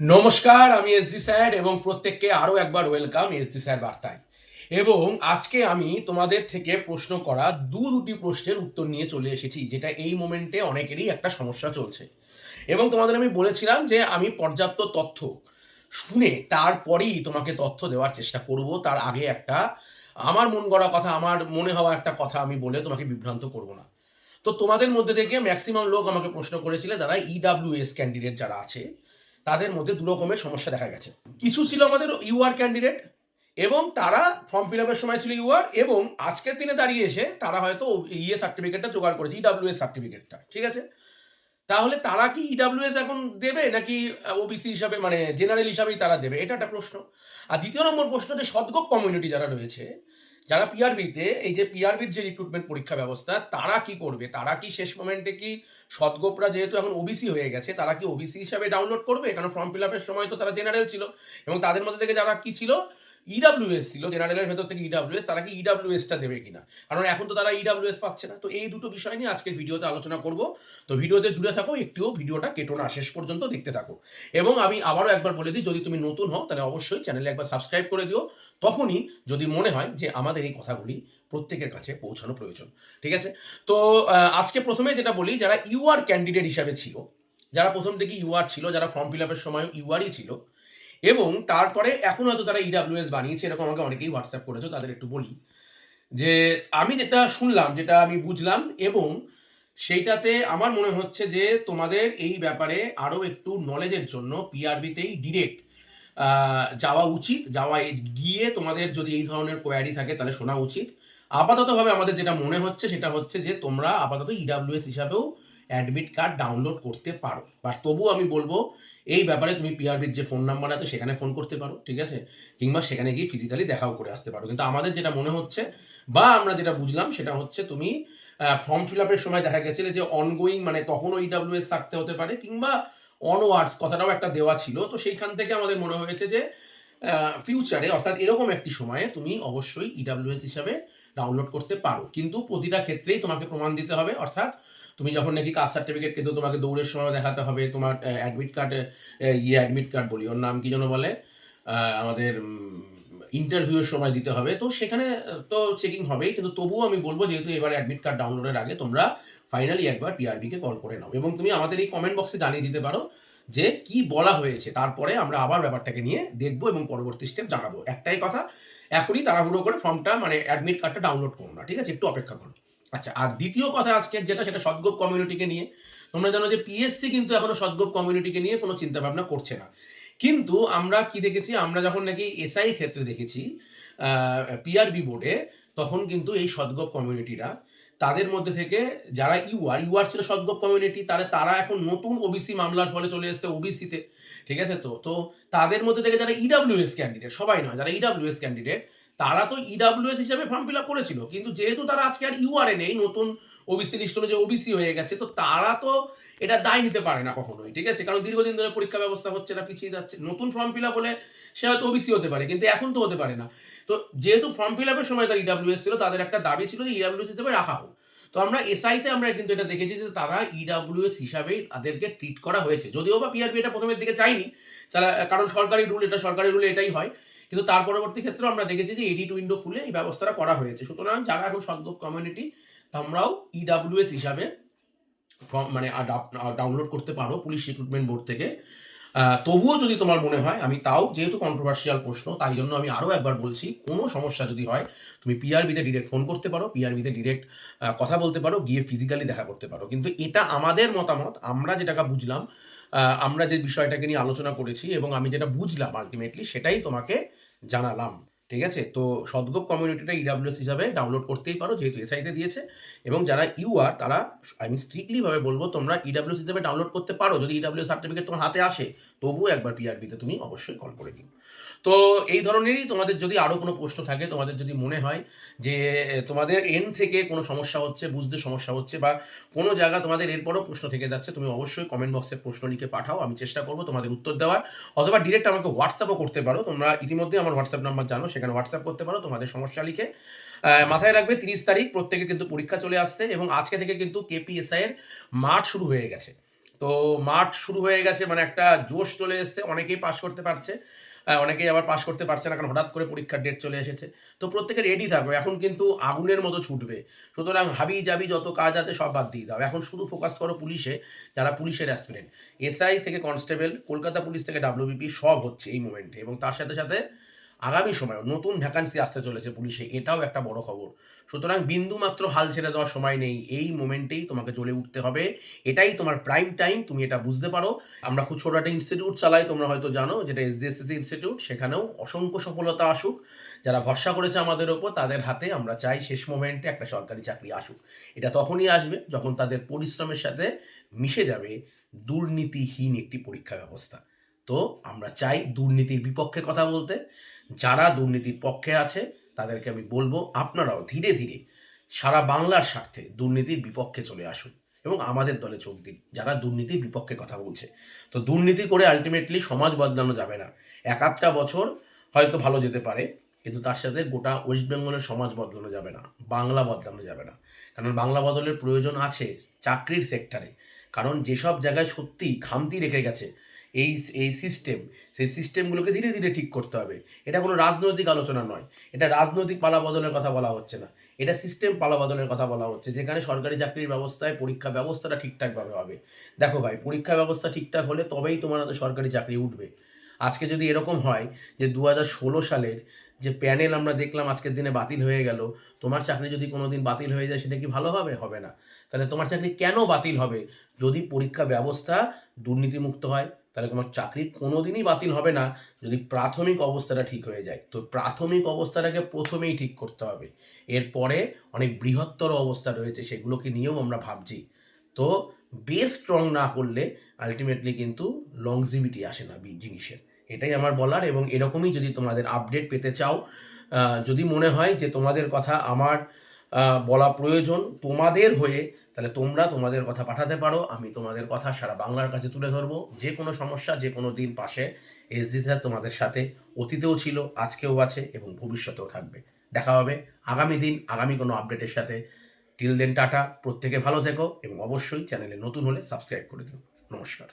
নমস্কার, আমি S D sir এবং প্রত্যেককে আরও একবার ওয়েলকাম এস ডি স্যার বার্তায়। এবং আজকে আমি তোমাদের থেকে প্রশ্ন করা দু দুটি প্রশ্নের উত্তর নিয়ে চলে এসেছি, যেটা এই মোমেন্টে অনেকেরই একটা সমস্যা চলছে। এবং তোমাদের আমি বলেছিলাম যে আমি পর্যাপ্ত তথ্য শুনে তারপরেই তোমাকে তথ্য দেওয়ার চেষ্টা করব। তার আগে একটা আমার মন গড়া কথা, আমার মনে হওয়া একটা কথা আমি বলে তোমাকে বিভ্রান্ত করব না। তো তোমাদের মধ্যে থেকে ম্যাক্সিমাম লোক আমাকে প্রশ্ন করেছিলে দাদা ইডাব্লিউএস ক্যান্ডিডেট যারা আছে। তাদের মধ্যে দু রকমের সমস্যা দেখা গেছে। কিছু ছিল আমাদের ইউআর ক্যান্ডিডেট এবং তারা ফর্ম ফিল আপের সময় ছিল ইউআর এবং আজকের দিনে দাঁড়িয়ে এসে তারা হয়তো ইয়ে সার্টিফিকেটটা জোগাড় করেছে ইডাব্লিউএস সার্টিফিকেটটা ঠিক আছে? তাহলে তারা কি ইডাব্লিউএস এখন দেবে নাকি ওবিসি হিসাবে মানে জেনারেল হিসাবেই তারা দেবে? এটা একটা প্রশ্ন। আর দ্বিতীয় নম্বর প্রশ্ন যে সদগোপ কমিউনিটি যারা রয়েছে যারা পিআরবিতে এই যে পিআরবির যে রিক্রুটমেন্ট পরীক্ষা ব্যবস্থা, তারা কি করবে? তারা কি শেষ মোমেন্টে কি সদগোপরা যেহেতু এখন ওবিসি হয়ে গেছে, তারা কি ওবিসি হিসাবে ডাউনলোড করবে? কারণ ফর্ম ফিল আপের সময় তো তারা জেনারেল ছিল। এবং তাদের মধ্যে থেকে যারা কি ছিল? ইডাব্লিউএস ছিল জেনারেলের ভেতর থেকে ইডাব্লিউএস তারা কি ইডাব্লিউএসটা দেবে কিনা? কারণ এখন তো তারা ইডাব্লিউএস পাচ্ছে না। তো এই দুটো বিষয় নিয়ে আজকের ভিডিওতে আলোচনা করব। তো ভিডিওতে জুড়ে থাকো, একটিও ভিডিওটা কেটো না, শেষ পর্যন্ত দেখতে থাকো। এবং আমি আবারও একবার বলে দিই, যদি তুমি নতুন হও, তাহলে অবশ্যই চ্যানেলে একবার সাবস্ক্রাইব করে দিও। তখনই যদি মনে হয় যে আমাদের এই কথাগুলি প্রত্যেকের কাছে পৌঁছানো প্রয়োজন। ঠিক আছে? তো আজকে প্রথমে যেটা বলি, যারা ইউআর ক্যান্ডিডেট হিসাবে ছিল, যারা প্রথম থেকে ইউআর ছিল, যারা ফর্ম ফিল আপের সময় ইউআরই ছিল এবং তারপরে এখন হয়তো তারা ইডাব্লিউএস বানিয়েছে, এরকম আমাকে অনেকেই হোয়াটসঅ্যাপ করেছ, তাদের একটু বলি। যে আমি যেটা শুনলাম, যেটা আমি বুঝলাম, এবং সেইটাতে আমার মনে হচ্ছে যে তোমাদের এই ব্যাপারে আরও একটু নলেজের জন্য পিআরবিতেই ডিরেক্ট যাওয়া উচিত, যাওয়া গিয়ে তোমাদের যদি এই ধরনের কোয়ারি থাকে তাহলে শোনা উচিত। আপাততভাবে আমাদের যেটা মনে হচ্ছে সেটা হচ্ছে যে তোমরা আপাতত ইডাব্লিউএস হিসাবেও অ্যাডমিট কার্ড ডাউনলোড করতে পারো। বাট তবুও আমি বলব, এই ব্যাপারে তুমি পিআরবির যে ফোন নাম্বার আছে, সেখানে ফোন করতে পারো, ঠিক আছে? কিংবা সেখানে গিয়ে ফিজিক্যালি দেখাও করে আসতে পারো। কিন্তু আমাদের যেটা মনে হচ্ছে, বা আমরা যেটা বুঝলাম, সেটা হচ্ছে তুমি ফর্ম ফিল আপের সময় দেখা গেছিলে যে অনগোয়িং মানে তখনও ইডাব্লিউএস থাকতে হতে পারে, কিংবা অনওয়ার্ডস কথাটাও একটা দেওয়া ছিল। তো সেইখান থেকে আমাদের মনে হয়েছে যে ফিউচারে অর্থাৎ এরকম একটি সময়ে তুমি অবশ্যই ইডাব্লিউএস হিসাবে ডাউনলোড করতে পারো। কিন্তু প্রতিটা ক্ষেত্রেই তোমাকে প্রমাণ দিতে হবে, অর্থাৎ তুমি যখন নাকি কাস্ট সার্টিফিকেট কিন্তু তোমাকে দৌড়ের সময় দেখাতে হবে, তোমার অ্যাডমিট কার্ড ইয়ে অ্যাডমিট কার্ড বলি, ওর নাম কি যেন বলে আমাদের ইন্টারভিউয়ের সময় দিতে হবে। তো সেখানে তো চেকিং হবেই, কিন্তু তবুও আমি বলব যেহেতু এবার অ্যাডমিট কার্ড ডাউনলোডের আগে তোমরা ফাইনালি একবার পিআরবিকে কল করে নাও। এবং তুমি আমাদের এই কমেন্ট বক্সে জানিয়ে দিতে পারো যে কি বলা হয়েছে। তারপরে আমরা আবার ব্যাপারটাকে নিয়ে দেখব এবং পরবর্তী স্টেপ জানাব। একটাই কথা এখনই তাড়াহুড়ো করে ফর্মটা মানে অ্যাডমিট কার্ডটা ডাউনলোড করো না, ঠিক আছে? একটু অপেক্ষা করো। আচ্ছা আর দ্বিতীয় কথা আজকের যেটা, সেটা সদগোপ কমিউনিটিকে নিয়ে। তোমরা জানো যে পিএসসি কিন্তু এখনও সদগোপ কমিউনিটিকে নিয়ে কোনো চিন্তা ভাবনা করছে না। কিন্তু আমরা কি দেখেছি, আমরা যখন নাকি এসআই ক্ষেত্রে দেখেছি পিআরবি বোর্ডে তখন কিন্তু এই সদগোপ কমিউনিটিরা তাদের মধ্যে থেকে যারা ইউআর ইউআর ছিল সদ্গোপ কমিউনিটি তারা তারা এখন নতুন ওবিসি মামলার ফলে চলে এসেছে ওবিসিতে ঠিক আছে তো? তো তাদের মধ্যে থেকে যারা ইডাব্লিউএস ক্যান্ডিডেট সবাই নয়, যারা ইডাব্লিউএস ক্যান্ডিডেট তারা তো ইডাব্লিউএস হিসাবে ফর্ম ফিল আপ করেছিল। কিন্তু যেহেতু তারা আজকে আর ইউআরএ নেই, নতুন ওবিসি লিস্ট যে ওবিসি হয়ে গেছে, তো তারা তো এটা দায় নিতে পারে না কখনোই। ঠিক আছে? কারণ দীর্ঘদিন ধরে পরীক্ষা ব্যবস্থা হচ্ছে না, পিছিয়ে যাচ্ছে। নতুন ফর্ম ফিল আপ হলে সে হয়তো ওবিসি হতে পারে, কিন্তু এখন তো হতে পারে না। তো যেহেতু ফর্ম ফিল আপের সময় তার ইডাব্লিউএস ছিল, তাদের একটা দাবি ছিল যে ইডাব্লিউএস হিসেবে রাখা হোক। তো আমরা এসআইতে আমরা কিন্তু এটা দেখেছি যে তারা ইডাব্লিউএস হিসাবেই তাদেরকে ট্রিট করা হয়েছে। যদিও বা পিআরপি এটা প্রথমের দিকে চাইনি, তারা, কারণ সরকারি রুল এটা, সরকারি রুলে এটাই হয়। কিন্তু তার পরবর্তী ক্ষেত্রে আমরা দেখেছি যে এডিট উইন্ডো খুলে এই ব্যবস্থাটা করা হয়েছে। সুতরাং যারা এখন সদ্গোপ কমিউনিটি তোমরাও ইডাব্লিউএস হিসাবে মানে ডাউনলোড করতে পারো পুলিশ রিক্রুটমেন্ট বোর্ড থেকে। তবুও যদি তোমার মনে হয়, আমি তাও যেহেতু কন্ট্রোভার্সিয়াল প্রশ্ন, তাই জন্য আমি আরও একবার বলছি, কোনো সমস্যা যদি হয়, তুমি পিআরবিতে ডিরেক্ট ফোন করতে পারো পিআরবিতে ডিরেক্ট কথা বলতে পারো, গিয়ে ফিজিক্যালি দেখা করতে পারো। কিন্তু এটা আমাদের মতামত, আমরা যেটাকে বুঝলাম আমরা যে বিষয়টাকে নিয়ে আলোচনা করেছি এবং আমি যেটা বুঝলাম আলটিমেটলি সেটাই তোমাকে জানালাম। ঠিক আছে? তো সদগোপ কমিউনিটিটা ইডাব্লিউএস হিসাবে ডাউনলোড করতেই পারো, যেহেতু এসআইতে দিয়েছে। এবং যারা ইউ আর তারা আমি স্ট্রিক্টলি ভাবে বলব তোমরা ইডাব্লিউএস হিসাবে ডাউনলোড করতে পারো। যদি ইডাব্লিউ সার্টিফিকেট তোমার হাতে আসে তবুও একবার পিআরবিতে তুমি অবশ্যই কল করে দিও তো এই ধরনেরই তোমাদের যদি আরও কোনো প্রশ্ন থাকে, তোমাদের যদি মনে হয় যে তোমাদের এন থেকে কোনো সমস্যা হচ্ছে, বুঝতে সমস্যা হচ্ছে বা কোনো জায়গা তোমাদের এরপরও প্রশ্ন থেকে যাচ্ছে, তুমি অবশ্যই কমেন্ট বক্সে প্রশ্ন লিখে পাঠাও, আমি চেষ্টা করব তোমাদের উত্তর দেওয়ার। অথবা ডিরেক্ট আমাকে হোয়াটসঅ্যাপও করতে পারো, তোমরা ইতিমধ্যে আমার হোয়াটসঅ্যাপ নাম্বার জানো, সেখানে হোয়াটসঅ্যাপ করতে পারো, তোমাদের সমস্যা লিখে। মাথায় রাখবে তিরিশ তারিখ প্রত্যেকে কিন্তু পরীক্ষা চলে আসছে এবং আজকে থেকে কিন্তু কেপিএসআই এর মাঠ শুরু হয়ে গেছে। তো মাঠ শুরু হয়ে গেছে মানে একটা জোশ চলে এসছে, অনেকেই পাশ করতে পারছে অনেকেই আবার পাশ করতে পারছে না, কারণ হঠাৎ করে পরীক্ষার ডেট চলে এসেছে। তো প্রত্যেকে রেডি থাকবে এখন কিন্তু আগুনের মতো ছুটবে। সুতরাং হাবি জাবি যত কাজ আছে সব বাদ দিয়ে দাও। এখন শুধু ফোকাস করো পুলিশে, যারা পুলিশের অ্যাসপিরেন্ট এসআই থেকে কনস্টেবল কলকাতা পুলিশ থেকে ডাব্লিউবিপি সব হচ্ছে এই মোমেন্টে এবং তার সাথে সাথে আগামী সময় নতুন ভ্যাকান্সি আসতে চলেছে পুলিশে, এটাও একটা বড় খবর। সুতরাং বিন্দু মাত্র হাল ছেড়ে দেওয়ার সময় নেই, এই মোমেন্টেই তোমাকে চলে উঠতে হবে। এটাই তোমার প্রাইম টাইম তুমি এটা বুঝতে পারো। আমরা খুব ছোট একটা ইনস্টিটিউট চালাই, তোমরা হয়তো জানো যেটা এসডিএসসি ইনস্টিটিউট সেখানেও অসংখ্য সফলতা আসুক। যারা ভরসা করেছে আমাদের ওপর, তাদের হাতে আমরা চাই শেষ মোমেন্টে একটা সরকারি চাকরি আসুক। এটা তখনই আসবে যখন তাদের পরিশ্রমের সাথে মিশে যাবে দুর্নীতিহীন একটি পরীক্ষা ব্যবস্থা। তো আমরা চাই দুর্নীতির বিপক্ষে কথা বলতে। যারা দুর্নীতির পক্ষে আছে, তাদেরকে আমি বলব আপনারাও ধীরে ধীরে সারা বাংলার স্বার্থে দুর্নীতির বিপক্ষে চলে আসুন এবং আমাদের দলে যোগ দিন। যারা দুর্নীতির বিপক্ষে কথা বলছে। তো দুর্নীতি করে আলটিমেটলি সমাজ বদলানো যাবে না। এক আধটা বছর হয়তো ভালো যেতে পারে, কিন্তু তার সাথে গোটা ওয়েস্ট বেঙ্গলের সমাজ বদলানো যাবে না, বাংলা বদলানো যাবে না। কারণ বাংলা বদলের প্রয়োজন আছে চাকরির সেক্টরে কারণ যেসব জায়গায় সত্যি খামতি রেখে গেছে এই এই সিস্টেম সেই সিস্টেমগুলোকে ধীরে ধীরে ঠিক করতে হবে। এটা কোনো রাজনৈতিক আলোচনা নয়। এটা রাজনৈতিক পালা বদলের কথা বলা হচ্ছে না। এটা সিস্টেম পালা বদলের কথা বলা হচ্ছে, যেখানে সরকারি চাকরির ব্যবস্থায় পরীক্ষা ব্যবস্থাটা ঠিকঠাকভাবে হবে। দেখো ভাই, পরীক্ষা ব্যবস্থা ঠিকঠাক হলে তবেই তোমার হাতে সরকারি চাকরি উঠবে। আজকে যদি এরকম হয় যে দু সালের যে প্যানেল আমরা দেখলাম আজকের দিনে বাতিল হয়ে গেল, তোমার চাকরি যদি কোনো দিন বাতিল হয়ে যায়, সেটা কি ভালো হবে? হবে না। তাহলে তোমার চাকরি কেন বাতিল হবে? যদি পরীক্ষা ব্যবস্থা দুর্নীতিমুক্ত হয় তাহলে তোমার চাকরি কোনোদিনই বাতিল হবে না যদি প্রাথমিক অবস্থাটা ঠিক হয়ে যায়। তো প্রাথমিক অবস্থাটাকে প্রথমেই ঠিক করতে হবে। এরপরে অনেক বৃহত্তর অবস্থা রয়েছে সেগুলোকে নিয়েও আমরা ভাবছি। তো বেস স্ট্রং না করলে আলটিমেটলি কিন্তু লংজিভিটি আসে না জিনিসের। এটাই আমার বলার এবং এরকমই যদি তোমাদের আপডেট পেতে চাও যদি মনে হয় যে তোমাদের কথা আমার বলা প্রয়োজন তোমাদের হয়ে, তাহলে তোমরা তোমাদের কথা পাঠাতে পারো, আমি তোমাদের কথা সারা বাংলার কাছে তুলে ধরবো। যে কোনো সমস্যা, যে কোনো দিন পাশে এসডি স্যার তোমাদের সাথে অতীতেও ছিল, আজকেও আছে এবং ভবিষ্যতেও থাকবে। দেখা হবে আগামী দিন, আগামী কোনো আপডেটের সাথে। Till then tata. প্রত্যেকে ভালো থেকো এবং অবশ্যই চ্যানেলে নতুন হলে সাবস্ক্রাইব করে দিও। নমস্কার।